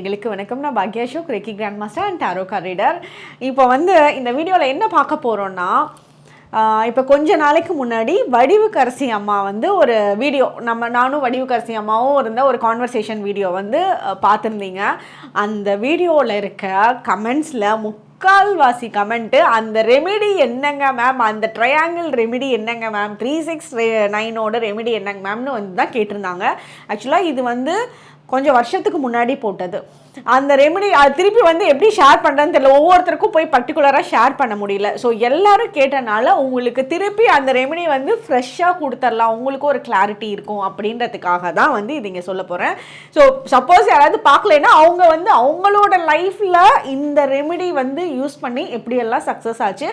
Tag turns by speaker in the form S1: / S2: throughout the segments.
S1: நேர்களுக்கு வணக்கம். நான் Bhagya Ashok reiki grand master and tarot reader இப்போ வந்து இந்த வீடியோவில் என்ன பார்க்க போகிறோன்னா இப்போ கொஞ்ச நாளைக்கு முன்னாடி வடிவுக்கரசி அம்மா வந்து ஒரு வீடியோ நம்ம நானும் வடிவுக்கரசி அம்மாவும் இருந்த ஒரு கான்வர்சேஷன் வீடியோ வந்து பார்த்துருந்தீங்க. அந்த வீடியோவில் இருக்க கமெண்ட்ஸில் முக்கால்வாசி கமெண்ட்டு அந்த ரெமெடி என்னங்க மேம் அந்த ட்ரையாங்கிள் ரெமெடி என்னங்க மேம் த்ரீ சிக்ஸ் நைனோட ரெமெடி என்னங்க மேம்னு வந்து தான் கேட்டிருந்தாங்க. ஆக்சுவலாக இது வந்து கொஞ்சம் வருஷத்துக்கு முன்னாடி போட்டது. அந்த ரெமெடி அது திருப்பி வந்து எப்படி ஷேர் பண்ணுறதுன்னு தெரியல. ஒவ்வொருத்தருக்கும் போய் பர்டிகுலராக ஷேர் பண்ண முடியல. ஸோ எல்லாரும் கேட்டனால உங்களுக்கு திருப்பி அந்த ரெமெடி வந்து ஃப்ரெஷ்ஷாக கொடுத்துர்லாம். உங்களுக்கும் ஒரு கிளாரிட்டி இருக்கும் அப்படின்றதுக்காக தான் வந்து இது இங்கே சொல்ல போகிறேன் ஸோ சப்போஸ் யாராவது பார்க்கலன்னா அவங்க வந்து அவங்களோட லைஃப்பில் இந்த ரெமெடி வந்து யூஸ் பண்ணி எப்படியெல்லாம் சக்ஸஸ் ஆச்சு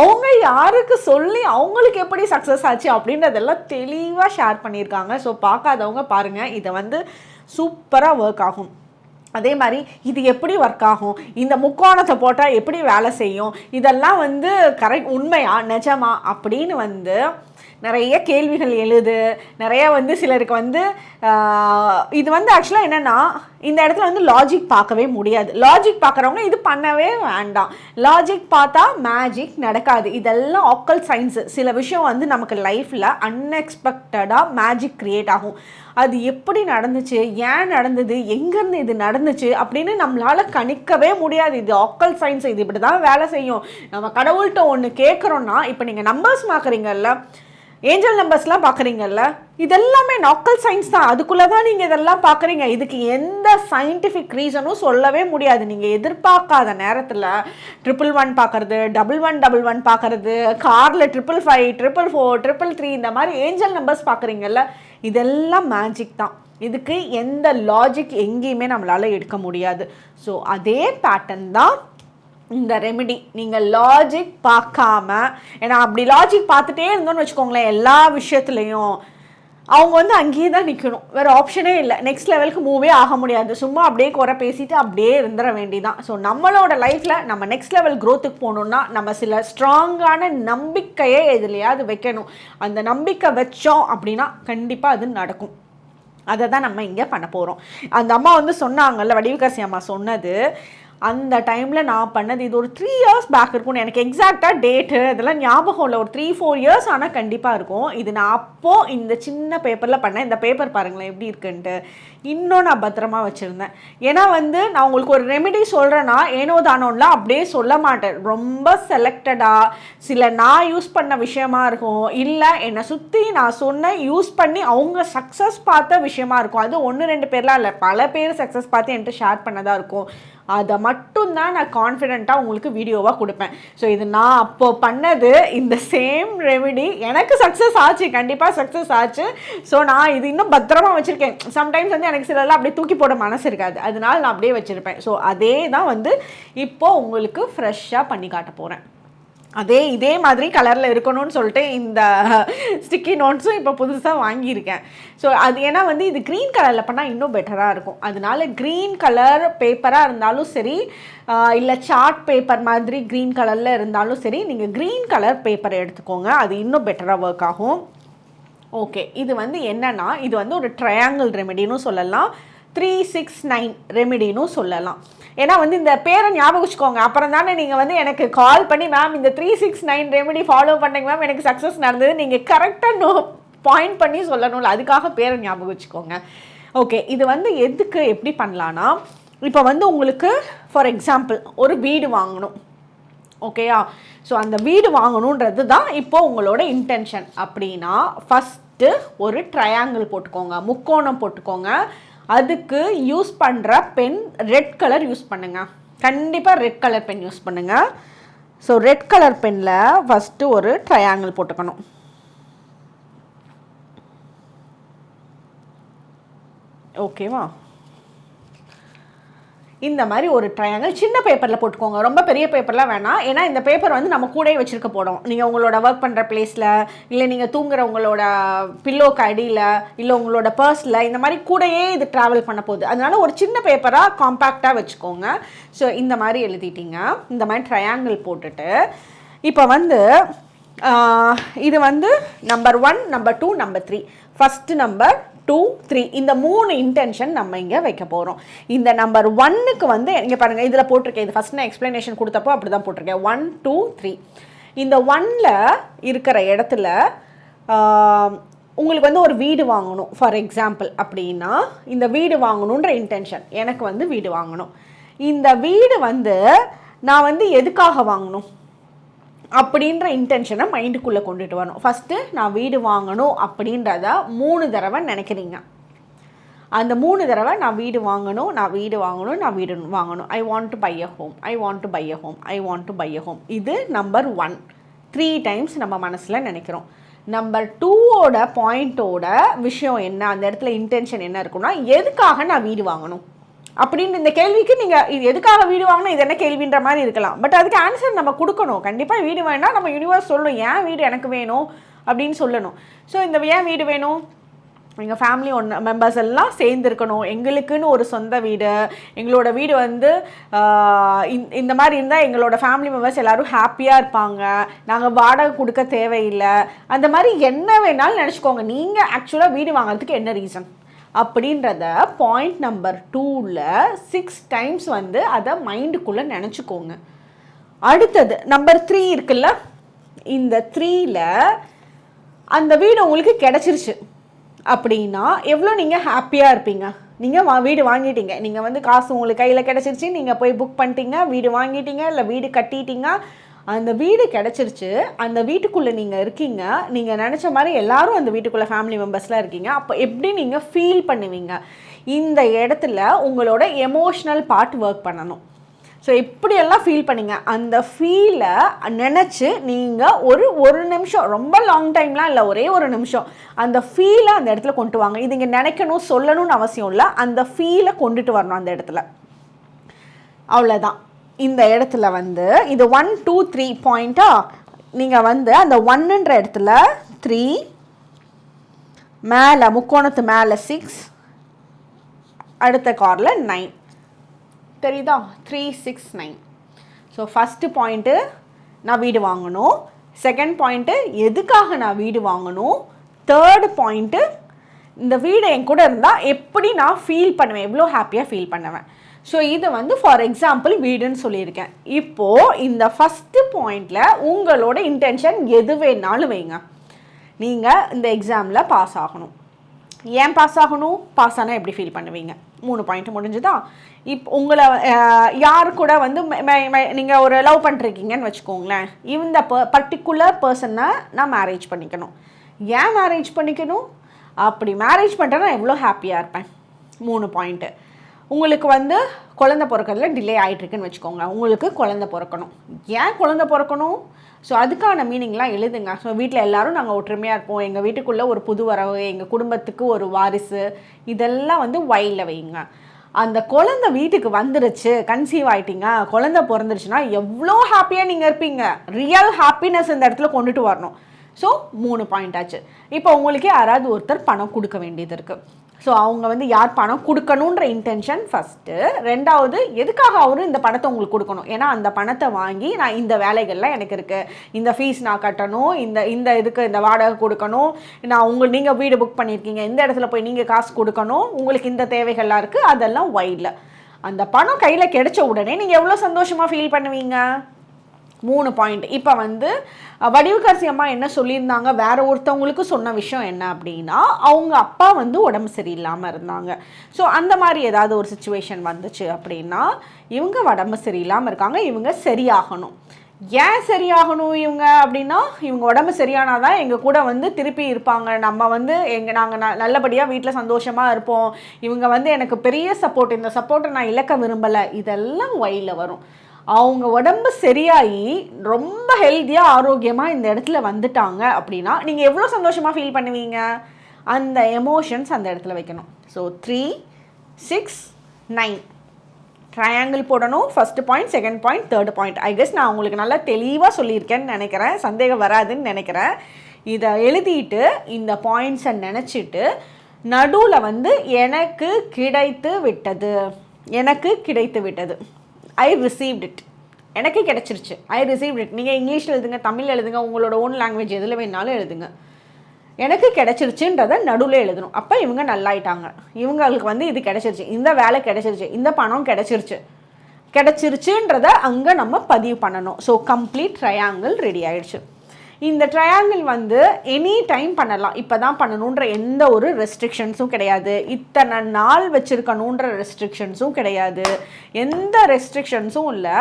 S1: அவங்க யாருக்கு சொல்லி அவங்களுக்கு எப்படி சக்ஸஸ் ஆச்சு அப்படின்றதெல்லாம் தெளிவாக ஷேர் பண்ணியிருக்காங்க. ஸோ பார்க்காதவங்க பாருங்கள் இதை வந்து சூப்பராக ஒர்க் ஆகும். அதே மாதிரி இது எப்படி ஒர்க் ஆகும்? இந்த முக்கோணத்தை போட்டால் எப்படி வேலை செய்யும்? இதெல்லாம் வந்து கரெக்ட் உண்மையா? நிஜமா? அப்படின்னு வந்து நிறைய கேள்விகள் எழுது. நிறைய வந்து சிலருக்கு வந்து இது வந்து ஆக்சுவலாக என்னென்னா இந்த இடத்துல வந்து லாஜிக் பார்க்கவே முடியாது. லாஜிக் பார்க்குறவங்க இது பண்ணவே வேண்டாம். லாஜிக் பார்த்தா மேஜிக் நடக்காது. இதெல்லாம் ஆக்கல் சயின்ஸு சில விஷயம் வந்து நமக்கு லைஃப்பில் அன்எக்ஸ்பெக்டடாக மேஜிக் க்ரியேட் ஆகும். அது எப்படி நடந்துச்சு? ஏன் நடந்தது? எங்கேருந்து இது நடந்துச்சு? அப்படின்னு நம்மளால் கணிக்கவே முடியாது. இது ஆக்கல் சயின்ஸ் இது இப்படி தான் வேலை செய்யும். நம்ம கடவுள்கிட்ட ஒன்று கேட்குறோன்னா இப்போ நீங்கள் நம்பர்ஸ் பார்க்குறீங்கல்ல ஏஞ்சல் நம்பர்ஸ்லாம் பார்க்குறீங்கல்ல? இதெல்லாமே நாக்கல் சயின்ஸ் தான். அதுக்குள்ளே தான் நீங்கள் இதெல்லாம் பார்க்குறீங்க. இதுக்கு எந்த சயின்டிஃபிக் ரீசனும் சொல்லவே முடியாது. நீங்கள் எதிர்பார்க்காத நேரத்தில் ட்ரிபிள் ஒன் பார்க்குறது டபுள் ஒன் டபுள் ஒன் பார்க்குறது காரில் triple five triple four triple three இந்த மாதிரி ஏஞ்சல் நம்பர்ஸ் பார்க்குறீங்கல்ல இதெல்லாம் மேஜிக் தான். இதுக்கு எந்த லாஜிக் எங்கேயுமே நம்மளால் எடுக்க முடியாது. ஸோ அதே பேட்டர்ன் தான் இந்த ரெமெடி நீங்கள் லாஜிக் பார்க்காம ஏன்னா அப்படி லாஜிக் பார்த்துட்டே இருந்தோம்னு வச்சுக்கோங்களேன் எல்லா விஷயத்துலையும் அவங்க வந்து அங்கேயே தான் நிற்கணும் வேறு ஆப்ஷனே இல்லை. நெக்ஸ்ட் லெவலுக்கு மூவே ஆக முடியாது. சும்மா அப்படியே குறை பேசிட்டு அப்படியே இருந்துட வேண்டிதான். ஸோ நம்மளோட லைஃப்பில் நம்ம நெக்ஸ்ட் லெவல் க்ரோத்துக்கு போகணுன்னா நம்ம சில ஸ்ட்ராங்கான நம்பிக்கையை எதுலையாவது வைக்கணும். அந்த நம்பிக்கை வச்சோம் அப்படின்னா கண்டிப்பாக அது நடக்கும். அதை தான் நம்ம இங்கே பண்ண போகிறோம் அந்த அம்மா வந்து சொன்னாங்கல்ல வடிவகாசி அம்மா சொன்னது அந்த டைமில் நான் பண்ணது இது ஒரு த்ரீ இயர்ஸ் பேக் இருக்கும்னு எனக்கு எக்ஸாக்டாக டேட்டு இதெல்லாம் ஞாபகம் இல்லை. ஒரு த்ரீ ஃபோர் இயர்ஸ் ஆனால் கண்டிப்பாக இருக்கும். இது நான் அப்போது இந்த சின்ன பேப்பரில் பண்ணேன். இந்த பேப்பர் பாருங்களேன் எப்படி இருக்குன்ட்டு. இன்னும் நான் பத்திரமா வச்சுருந்தேன். ஏன்னா வந்து நான் உங்களுக்கு ஒரு ரெமெடி சொல்கிறேன்னா ஏனோ தானோலாம் அப்படியே சொல்ல மாட்டேன். ரொம்ப செலக்டடாக சில நான் யூஸ் பண்ண விஷயமா இருக்கும். இல்லை என்னை சுற்றி நான் சொன்ன யூஸ் பண்ணி அவங்க சக்ஸஸ் பார்த்த விஷயமா இருக்கும். அது ஒன்று ரெண்டு பேர்லாம் இல்லை. பல பேர் சக்ஸஸ் பார்த்து என்கிட்ட ஷேர் பண்ணதாக இருக்கும். அதை மட்டும்தான் நான் கான்ஃபிடெண்ட்டாக உங்களுக்கு வீடியோவாக கொடுப்பேன். ஸோ இது நான் அப்போது பண்ணது இந்த சேம் ரெமெடி எனக்கு சக்ஸஸ் ஆச்சு கண்டிப்பாக சக்ஸஸ் ஆச்சு. ஸோ நான் இது இன்னும் பத்திரமா வச்சுருக்கேன். சம்டைம்ஸ் வந்து எனக்கு சிலர்லாம் அப்படியே தூக்கி போட மனசு இருக்காது. அதனால நான் அப்படியே வச்சுருப்பேன். ஸோ அதே தான் வந்து இப்போது உங்களுக்கு ஃப்ரெஷ்ஷாக பண்ணி காட்ட போகிறேன் அதே இதே மாதிரி கலரில் இருக்கணும்னு சொல்லிட்டு இந்த ஸ்டிக்கி நோட்ஸும் இப்போ புதுசாக வாங்கியிருக்கேன். ஸோ அது ஏன்னா வந்து இது க்ரீன் கலரில் பண்ணால் இன்னும் பெட்டராக இருக்கும். அதனால க்ரீன் கலர் பேப்பராக இருந்தாலும் சரி இல்லை சார்ட் பேப்பர் மாதிரி க்ரீன் கலரில் இருந்தாலும் சரி நீங்கள் க்ரீன் கலர் பேப்பரை எடுத்துக்கோங்க. அது இன்னும் பெட்டராக ஒர்க் ஆகும். ஓகே இது வந்து என்னென்னா இது வந்து ஒரு ட்ரையாங்கிள் ரெமெடின்னு சொல்லலாம். த்ரீ சிக்ஸ் நைன் ரெமெடின்னு சொல்லலாம். ஏன்னா வந்து இந்த பேரை ஞாபகம் வச்சுக்கோங்க. அப்புறம் தானே நீங்கள் வந்து எனக்கு கால் பண்ணி மேம் இந்த three six nine remedy follow பண்ணிங்க மேம் எனக்கு சக்ஸஸ் நடந்தது. நீங்கள் கரெக்டாக நோ பாயிண்ட் பண்ணி சொல்லணும்ல. அதுக்காக பேரை ஞாபகம் வச்சுக்கோங்க. ஓகே இது வந்து எதுக்கு எப்படி பண்ணலான்னா இப்போ வந்து உங்களுக்கு ஃபார் எக்ஸாம்பிள் ஒரு வீடு வாங்கணும். ஓகேயா ஸோ அந்த வீடு வாங்கணுன்றது தான் இப்போ உங்களோட இன்டென்ஷன் அப்படின்னா ஃபஸ்ட்டு ஒரு ட்ரையாங்கிள் போட்டுக்கோங்க. முக்கோணம் போட்டுக்கோங்க. அதுக்கு யூஸ் பண்ணுற பென் ரெட் கலர் யூஸ் பண்ணுங்க. கண்டிப்பாக ரெட் கலர் பென் யூஸ் பண்ணுங்க. ஸோ ரெட் கலர் பெனில் ஃபஸ்ட்டு ஒரு ட்ரையாங்கிள் போட்டுக்கணும். ஓகேவா இந்த மாதிரி ஒரு ட்ரையாங்கிள் சின்ன பேப்பரில் போட்டுக்கோங்க. ரொம்ப பெரிய பேப்பர்லாம் வேணாம். ஏன்னா இந்த பேப்பர் வந்து நம்ம கூடயே வச்சுருக்க போகிறோம் நீங்கள் உங்களோட ஒர்க் பண்ணுற பிளேஸில் இல்லை நீங்கள் தூங்குற உங்களோட பில்லோக்கு அடியில் இல்லை உங்களோட பர்ஸில் இந்த மாதிரி கூடயே இது ட்ராவல் பண்ண போகுது. அதனால ஒரு சின்ன பேப்பராக காம்பேக்டாக வச்சுக்கோங்க. ஸோ இந்த மாதிரி எழுதிட்டீங்க. இந்த மாதிரி ட்ரையாங்கிள் போட்டுட்டு இப்போ வந்து இது வந்து number one number two number three first number two three இந்த மூணு இன்டென்ஷன் நம்ம இங்கே வைக்க போகிறோம் இந்த நம்பர் ஒன்னுக்கு வந்து இங்கே பாருங்கள் இதில் போட்டிருக்கேன். இது ஃபஸ்ட் நான் எக்ஸ்ப்ளனேஷன் கொடுத்தப்போ அப்படி தான் போட்டிருக்கேன். ஒன் டூ த்ரீ இந்த ஒன்னில் இருக்கிற இடத்துல உங்களுக்கு வந்து ஒரு வீடு வாங்கணும். ஃபார் எக்ஸாம்பிள் அப்படின்னா இந்த வீடு வாங்கணுன்ற இன்டென்ஷன் எனக்கு வந்து வீடு வாங்கணும். இந்த வீடு வந்து நான் வந்து எதுக்காக வாங்கணும்? அப்படின்ற இன்டென்ஷனை மைண்டுக்குள்ளே கொண்டுட்டு வரணும். ஃபஸ்ட்டு நான் வீடு வாங்கணும் அப்படின்றத மூணு தடவை நினைக்கிறீங்க. அந்த மூணு தடவை நான் வீடு வாங்கணும் நான் வீடு வாங்கணும் நான் வீடு வாங்கணும். I want to buy a home I want to buy a home I want to buy a home இது நம்பர் ஒன் த்ரீ டைம்ஸ் நம்ம மனசில் நினைக்கிறோம். நம்பர் டூவோட பாயிண்ட்டோட விஷயம் என்ன? அந்த இடத்துல இன்டென்ஷன் என்ன இருக்குன்னா எதுக்காக நான் வீடு வாங்கணும்? அப்படின்னு இந்த கேள்விக்கு நீங்கள் இது எதுக்காக வீடு வாங்கினா இது என்ன கேள்வின்ற மாதிரி இருக்கலாம். பட் அதுக்கு ஆன்சர் நம்ம கொடுக்கணும். கண்டிப்பாக வீடு வேணால் நம்ம யூனிவர்ஸ் சொல்லணும். ஏன் வீடு எனக்கு வேணும்? அப்படின்னு சொல்லணும். ஸோ இந்த ஏன் வீடு வேணும்? எங்கள் ஃபேமிலி ஒன்று மெம்பர்ஸ் எல்லாம் சேர்ந்துருக்கணும். எங்களுக்குன்னு ஒரு சொந்த வீடு. எங்களோட வீடு வந்து இந்த- மாதிரி இருந்தால் எங்களோட ஃபேமிலி மெம்பர்ஸ் எல்லோரும் ஹாப்பியாக இருப்பாங்க. நாங்கள் வாடகை கொடுக்க தேவையில்லை. அந்த மாதிரி என்ன வேணாலும் நினச்சிக்கோங்க. நீங்கள் ஆக்சுவலாக வீடு வாங்குறதுக்கு என்ன ரீசன் அப்படின்றத பாயிண்ட் நம்பர் டூவில் சிக்ஸ் டைம்ஸ் வந்து அதை மைண்டுக்குள்ளே நினச்சிக்கோங்க. அடுத்தது நம்பர் த்ரீ இருக்குல்ல? இந்த த்ரீயில் அந்த வீடு உங்களுக்கு கிடச்சிருச்சு. அப்படின்னா எவ்வளோ நீங்கள் ஹாப்பியாக இருப்பீங்க? நீங்கள் வா வீடு வாங்கிட்டீங்க. நீங்கள் வந்து காசு உங்களுக்கு கையில் கிடச்சிருச்சு. நீங்கள் போய் புக் பண்ணிட்டீங்க. வீடு வாங்கிட்டீங்க. இல்லை வீடு கட்டிட்டீங்க. அந்த வீடு கிடச்சிருச்சு. அந்த வீட்டுக்குள்ளே நீங்கள் இருக்கீங்க. நீங்கள் நினச்ச மாதிரி எல்லாரும் அந்த வீட்டுக்குள்ளே ஃபேமிலி மெம்பர்ஸ்லாம் இருக்கீங்க. அப்போ எப்படி நீங்கள் ஃபீல் பண்ணுவீங்க? இந்த இடத்துல உங்களோட எமோஷ்னல் பார்ட் ஒர்க் பண்ணணும். ஸோ இப்படியெல்லாம் ஃபீல் பண்ணீங்க. அந்த ஃபீலை நினச்சி நீங்கள் ஒரு ஒரு நிமிஷம் ரொம்ப லாங் டைம்லாம் இல்லை ஒரே ஒரு நிமிஷம் அந்த ஃபீலை அந்த இடத்துல கொண்டு வாங்க. இது இங்கே நினைக்கணும் சொல்லணும்னு அவசியம் இல்லை. அந்த ஃபீலை கொண்டுட்டு வரணும் அந்த இடத்துல. அவ்வளோதான் இந்த இடத்துல வந்து இது ஒன் டூ த்ரீ பாயிண்ட்டா நீங்கள் வந்து அந்த ஒன்னுன்ற இடத்துல த்ரீ மேலே முக்கோணத்து மேலே சிக்ஸ் அடுத்த காரில் நைன் தெரியுதா? Three six nine so first point நான் வீடு வாங்கணும். செகண்ட் பாயிண்ட்டு எதுக்காக நான் வீடு வாங்கணும்? தேர்டு பாயிண்ட்டு இந்த வீடு என் கூட இருந்தால் எப்படி நான் ஃபீல் பண்ணுவேன்? எவ்வளோ ஹாப்பியாக ஃபீல் பண்ணுவேன்? ஸோ இது வந்து ஃபார் எக்ஸாம்பிள் வீடுன்னு சொல்லியிருக்கேன். இப்போது இந்த ஃபஸ்ட்டு பாயிண்டில் உங்களோட இன்டென்ஷன் எது வேணாலும் வைங்க. நீங்கள் இந்த எக்ஸாமில் பாஸ் ஆகணும். ஏன் பாஸ் ஆகணும்? பாஸ் ஆனால் எப்படி ஃபீல் பண்ணுவீங்க? மூணு பாயிண்ட் முடிஞ்சுதா? இப்போ உங்களை யார் கூட வந்து நீங்கள் ஒரு லவ் பண்ணிருக்கீங்கன்னு வச்சுக்கோங்களேன். இந்த ப பர்டிகுலர் பர்சனை நான் மேரேஜ் பண்ணிக்கணும். ஏன் மேரேஜ் பண்ணிக்கணும்? அப்படி மேரேஜ் பண்ணிட்டா நான் எவ்வளோ ஹாப்பியாக இருப்பேன்? மூணு பாயிண்ட்டு உங்களுக்கு வந்து குழந்த பிறக்கறதுல டிலே ஆகிட்டுருக்குன்னு வச்சுக்கோங்க. உங்களுக்கு குழந்த பிறக்கணும். ஏன் குழந்த பிறக்கணும்? ஸோ அதுக்கான மீனிங்லாம் எழுதுங்க. ஸோ வீட்டில் எல்லோரும் நாங்கள் ஒற்றுமையாக இருப்போம். எங்கள் வீட்டுக்குள்ளே ஒரு புது வரவு எங்கள் குடும்பத்துக்கு ஒரு வாரிசு இதெல்லாம் வந்து வயலில் வைங்க. அந்த குழந்த வீட்டுக்கு வந்துருச்சு கன்சீவ் ஆகிட்டீங்க குழந்த பிறந்துருச்சுன்னா எவ்வளோ ஹாப்பியாக நீங்கள் இருப்பீங்க. ரியல் ஹாப்பினஸ் இந்த இடத்துல கொண்டுட்டு வரணும். ஸோ மூணு பாயிண்ட் ஆச்சு. இப்போ உங்களுக்கு யாராவது ஒருத்தர் பணம் கொடுக்க வேண்டியது இருக்குது ஸோ அவங்க வந்து யார் பணம் கொடுக்கணுன்ற இன்டென்ஷன் ஃபஸ்ட்டு ரெண்டாவது எதுக்காக அவரும் இந்த பணத்தை உங்களுக்கு கொடுக்கணும்? ஏன்னா அந்த பணத்தை வாங்கி நான் இந்த வேலைகள்லாம் எனக்கு இருக்குது இந்த ஃபீஸ் நான் கட்டணும் இந்த இந்த இதுக்கு இந்த வாடகை கொடுக்கணும். நான் உங்கள் நீங்கள் வீடு புக் பண்ணியிருக்கீங்க இந்த இடத்துல போய் நீங்கள் காசு கொடுக்கணும். உங்களுக்கு இந்த தேவைகள்லாம் இருக்குது அதெல்லாம் ஒயிடில் அந்த பணம் கையில் கிடைச்ச உடனே நீங்கள் எவ்வளோ சந்தோஷமாக ஃபீல் பண்ணுவீங்க? மூணு பாயிண்ட் இப்போ வந்து வடிவகாசி வடிவுக்கரசி அம்மா என்ன சொல்லியிருந்தாங்க? வேற ஒருத்தவங்களுக்கு சொன்ன விஷயம் என்ன அப்படின்னா அவங்க அப்பா வந்து உடம்பு சரியில்லாமல் இருந்தாங்க. ஸோ அந்த மாதிரி ஏதாவது ஒரு சுச்சுவேஷன் வந்துச்சு அப்படின்னா இவங்க உடம்பு சரியில்லாமல் இருக்காங்க இவங்க சரியாகணும். ஏன் சரியாகணும் இவங்க அப்படின்னா இவங்க உடம்பு சரியானாதான் எங்கள் கூட வந்து திருப்பி இருப்பாங்க. நம்ம வந்து எங்கள் நாங்கள் ந நல்லபடியாக வீட்டில் சந்தோஷமாக இருப்போம். இவங்க வந்து எனக்கு பெரிய சப்போர்ட் இந்த சப்போர்ட்டை நான் இழக்க விரும்பலை. இதெல்லாம் வழியில் வரும். அவங்க உடம்பு சரியாகி ரொம்ப ஹெல்த்தியாக ஆரோக்கியமாக இந்த இடத்துல வந்துட்டாங்க அப்படின்னா நீங்கள் எவ்வளோ சந்தோஷமாக ஃபீல் பண்ணுவீங்க? அந்த எமோஷன்ஸ் அந்த இடத்துல வைக்கணும். So three six nine triangle போடணும் first point second point third point I guess நான் உங்களுக்கு நல்லா தெளிவாக சொல்லியிருக்கேன்னு நினைக்கிறேன். சந்தேகம் வராதுன்னு நினைக்கிறேன். இதை எழுதிட்டு இந்த பாயிண்ட்ஸை நினச்சிட்டு நடுவில் வந்து எனக்கு கிடைத்து விட்டது. எனக்கு கிடைத்து விட்டது. ஐ ரிசீவ்ட் இட் எனக்கு கிடச்சிருச்சு. ஐ ரிசீவ்ட் இட் நீங்கள் இங்கிலீஷில் எழுதுங்க தமிழ் எழுதுங்க உங்களோட ஓன் லாங்குவேஜ் எதில் வேணாலும் எழுதுங்க. எனக்கு கிடைச்சிருச்சுன்றத நடுவில் எழுதணும். அப்போ இவங்க நல்லாயிட்டாங்க. இவங்களுக்கு வந்து இது கிடச்சிருச்சு. இந்த வேலை கிடச்சிருச்சு. இந்த பணம் கிடச்சிருச்சு. கிடைச்சிருச்சுன்றத அங்கே நம்ம பதிவு பண்ணணும். ஸோ கம்ப்ளீட் ட்ரையாங்கிள் ரெடி ஆயிடுச்சு. இந்த ட்ரையாங்கிள் வந்து எனி டைம் பண்ணலாம். இப்போ தான் பண்ணணுன்ற எந்த ஒரு ரெஸ்ட்ரிக்ஷன்ஸும் கிடையாது. இத்தனை நாள் வச்சுருக்கணுன்ற ரெஸ்ட்ரிக்ஷன்ஸும் கிடையாது. எந்த ரெஸ்ட்ரிக்ஷன்ஸும் இல்லை.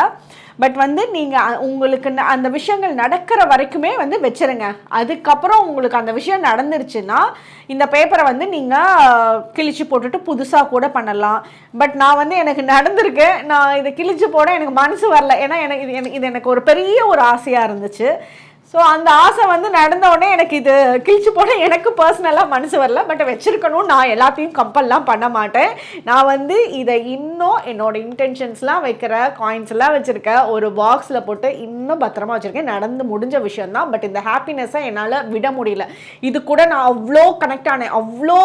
S1: பட் வந்து நீங்கள் உங்களுக்கு ந- அந்த விஷயங்கள் நடக்கிற வரைக்குமே வந்து வச்சிருங்க. அதுக்கப்புறம் உங்களுக்கு அந்த விஷயம் நடந்துருச்சுன்னா இந்த பேப்பரை வந்து நீங்கள் கிழிச்சு போட்டுட்டு புதுசாக கூட பண்ணலாம். பட் நான் வந்து எனக்கு நடந்திருக்கு. நான் இதை கிழிச்சு போட எனக்கு மனசு வரல. ஏன்னா எனக்கு இது எனக்கு இது எனக்கு ஒரு பெரிய ஒரு ஆசையாக இருந்துச்சு. ஸோ அந்த ஆசை வந்து நடந்த உடனே எனக்கு இது கிழிச்சு போட எனக்கு பர்சனலாக மனசு வரல. பட் வச்சுருக்கணும். நான் எல்லாத்தையும் கம்பல்லாம் பண்ண மாட்டேன். நான் வந்து இதை இன்னும் என்னோட இன்டென்ஷன்ஸ்லாம் வைக்கிற காயின்ஸ்லாம் வச்சுருக்கேன் ஒரு பாக்ஸில் போட்டு இன்னும் பத்திரமா வச்சுருக்கேன். நடந்து முடிஞ்ச விஷயந்தான் பட் இந்த ஹாப்பினஸை என்னால் விட முடியல. இது கூட நான் அவ்வளோ கனெக்ட் ஆனேன். அவ்வளோ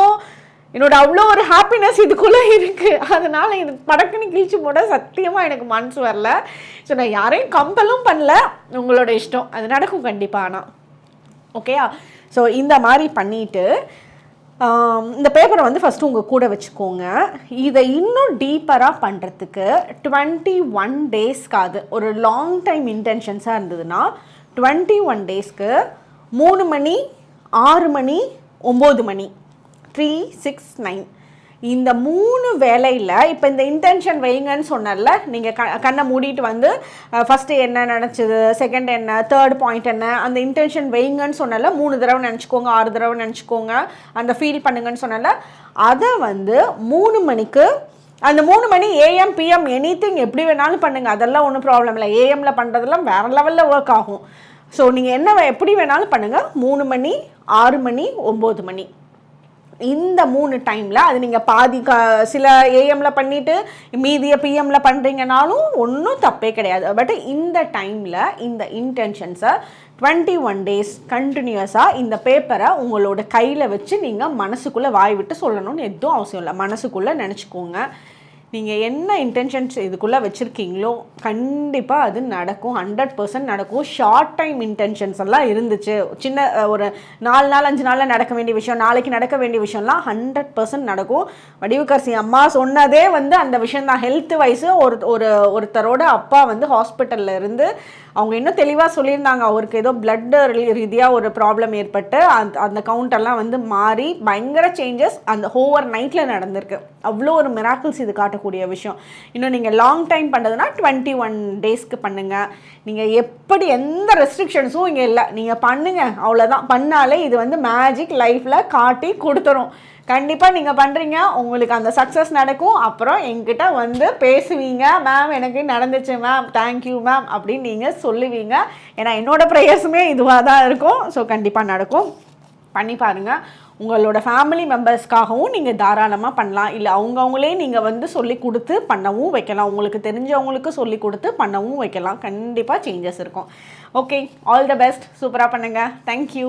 S1: என்னோட அவ்வளோ ஒரு ஹாப்பினஸ் இதுக்குள்ளே இருக்குது அதனால் இது படக்குன்னு கிழிச்சு போட சத்தியமாக எனக்கு மனசு வரல. ஸோ நான் யாரையும் கம்பலும் பண்ணல. உங்களோட இஷ்டம். அது நடக்கும் கண்டிப்பாக ஆனால் ஓகேயா ஸோ இந்த மாதிரி பண்ணிட்டு இந்த பேப்பரை வந்து ஃபஸ்ட்டு உங்கள் கூட வச்சுக்கோங்க. இதை இன்னும் டீப்பராக பண்ணுறதுக்கு டுவெண்ட்டி ஒன் டேஸ்க்காது ஒரு லாங் டைம் இன்டென்ஷன்ஸாக இருந்ததுன்னா டுவெண்ட்டி ஒன் டேஸ்க்கு மூணு மணி ஆறு மணி ஒம்பது மணி த்ரீ சிக்ஸ் நைன் இந்த மூணு வேலையில் இப்போ இந்த இன்டென்ஷன் வைங்கன்னு சொன்னல நீங்கள் க கண்ணை மூடிட்டு வந்து ஃபஸ்ட்டு என்ன நினச்சது செகண்ட் என்ன தேர்ட் பாயிண்ட் என்ன அந்த இன்டென்ஷன் வைங்கன்னு சொன்னல மூணு தடவை நினச்சிக்கோங்க ஆறு தடவை நினச்சிக்கோங்க அந்த ஃபீல் பண்ணுங்கன்னு சொன்னல அதை வந்து மூணு மணிக்கு அந்த மூணு மணி ஏஎம் பிஎம் எனி திங் எப்படி வேணாலும் பண்ணுங்கள் அதெல்லாம் ஒன்றும் ப்ராப்ளம் இல்லை. ஏஎம்மில் பண்ணுறதெல்லாம் வேறு லெவலில் ஒர்க் ஆகும். ஸோ நீங்கள் என்ன வே- எப்படி வேணாலும் பண்ணுங்கள் மூணு மணி ஆறு மணி ஒம்பது மணி. இந்த மூணு டைமில் அது நீங்கள் பாதி க சில ஏஎம்மில் பண்ணிவிட்டு மீதியை பிஎம்மில் பண்ணுறீங்கனாலும் ஒன்றும் தப்பே கிடையாது. பட் இந்த டைமில் இந்த இன்டென்ஷன்ஸை டுவெண்ட்டி ஒன் டேஸ் கண்டினியூஸாக இந்த பேப்பரை உங்களோட கையில் வச்சு நீங்கள் மனசுக்குள்ளே வாய் விட்டு சொல்லணும்னு எதுவும் அவசியம் இல்லை. மனசுக்குள்ளே நினச்சிக்கோங்க. நீங்கள் என்ன இன்டென்ஷன்ஸ் இதுக்குள்ளே வச்சுருக்கீங்களோ கண்டிப்பாக அது நடக்கும். ஹண்ட்ரட் பர்சன்ட் நடக்கும். ஷார்ட் டைம் இன்டென்ஷன்ஸ் எல்லாம் இருந்துச்சு. சின்ன ஒரு நாலு நாள் அஞ்சு நாளில் நடக்க வேண்டிய விஷயம் நாளைக்கு நடக்க வேண்டிய விஷயம்லாம் ஹண்ட்ரட் பர்சன்ட் நடக்கும். வடிவுக்கரசி அம்மா சொன்னதே வந்து அந்த விஷயம் தான் ஹெல்த் வைஸு ஒரு ஒரு ஒருத்தரோட அப்பா வந்து ஹாஸ்பிட்டலில் இருந்து அவங்க இன்னும் தெளிவாக சொல்லியிருந்தாங்க. அவருக்கு ஏதோ பிளட் ரீதியாக ஒரு ப்ராப்ளம் ஏற்பட்டு அந்த அந்த கவுண்டெல்லாம் வந்து மாறி பயங்கர சேஞ்சஸ் அந்த ஓவர் நைட்டில் நடந்திருக்கு. அவ்வளோ ஒரு மிராக்கிள்ஸ் இது காட்டக்கூடிய விஷயம். இன்னும் நீங்கள் லாங் டைம் பண்ணதுன்னா டுவெண்ட்டி ஒன் டேஸ்க்கு பண்ணுங்கள் நீங்கள் எப்படி எந்த ரெஸ்ட்ரிக்ஷன்ஸும் இங்கே இல்லை. நீங்கள் பண்ணுங்கள் அவ்வளோதான் பண்ணாலே இது வந்து மேஜிக் லைஃப்பில் காட்டி கொடுத்துரும். கண்டிப்பாக நீங்கள் பண்ணுறீங்க உங்களுக்கு அந்த சக்ஸஸ் நடக்கும். அப்புறம் எங்கிட்ட வந்து பேசுவீங்க மேம் எனக்கு நடந்துச்சு மேம் தேங்க்யூ மேம் அப்படின்னு நீங்கள் சொல்லுவீங்க. ஏன்னா என்னோடய ப்ரேயர்ஸுமே இதுவாக தான் இருக்கும். ஸோ கண்டிப்பாக நடக்கும். பண்ணி பாருங்கள் உங்களோட ஃபேமிலி மெம்பர்ஸ்க்காகவும் நீங்கள் தாராளமாக பண்ணலாம். இல்லை அவங்கவுங்களே நீங்கள் வந்து சொல்லி கொடுத்து பண்ணவும் வைக்கலாம். உங்களுக்கு தெரிஞ்சவங்களுக்கு சொல்லி கொடுத்து பண்ணவும் வைக்கலாம். கண்டிப்பாக சேஞ்சஸ் இருக்கும். ஓகே ஆல் த பெஸ்ட் சூப்பராக பண்ணுங்கள் தேங்க்யூ